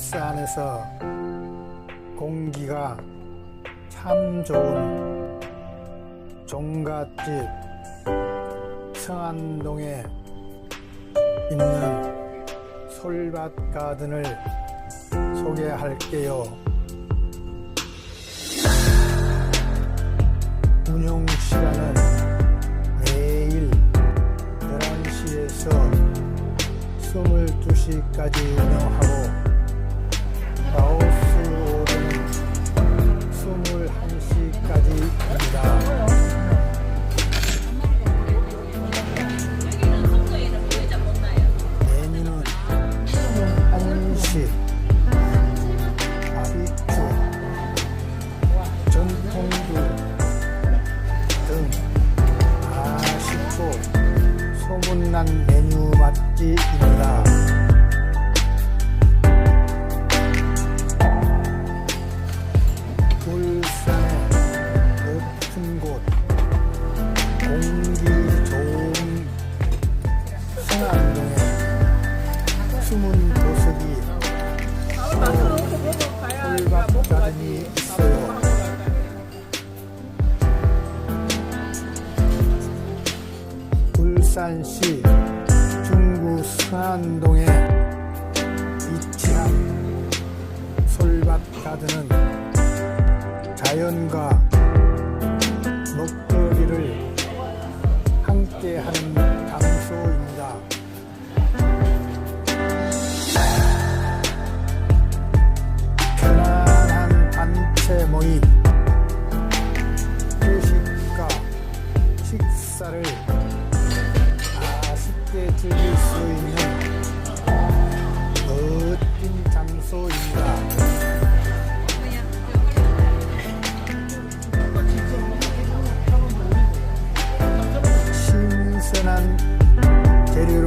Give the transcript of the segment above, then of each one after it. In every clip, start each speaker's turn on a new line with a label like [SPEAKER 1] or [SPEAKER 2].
[SPEAKER 1] 울산에서 공기가 참 좋은 종갓집 성안동에 있는 솔밭 가든을 소개할게요. 운영 시간은 매일 11시에서 22시까지 운영하고 소문난 메뉴 맛집입니다. 울산의 높은 곳, 공기 좋은 성안동에 숨은 보석이 꿀밥 가든이 있어요. 울산시 중구 성안동에 위치한 솔밭 가든은 자연과 먹거리를 함께하는 장소입니다. 편안한 단체 모임, 회식과 식사를 즐길 수 있는 멋진 장소입니다. 신선한 재료로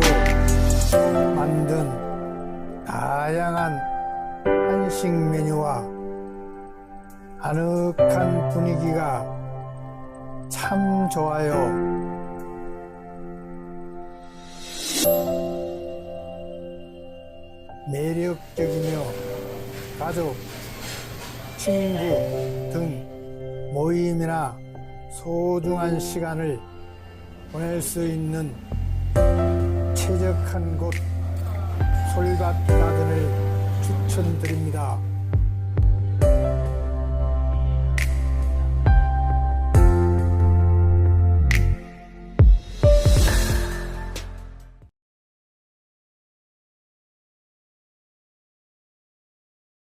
[SPEAKER 1] 만든 다양한 한식 메뉴와 아늑한 분위기가 참 좋아요. 매력적이며 가족, 친구 등 모임이나 소중한 시간을 보낼 수 있는 최적한 곳 솔밭 가든을 추천드립니다.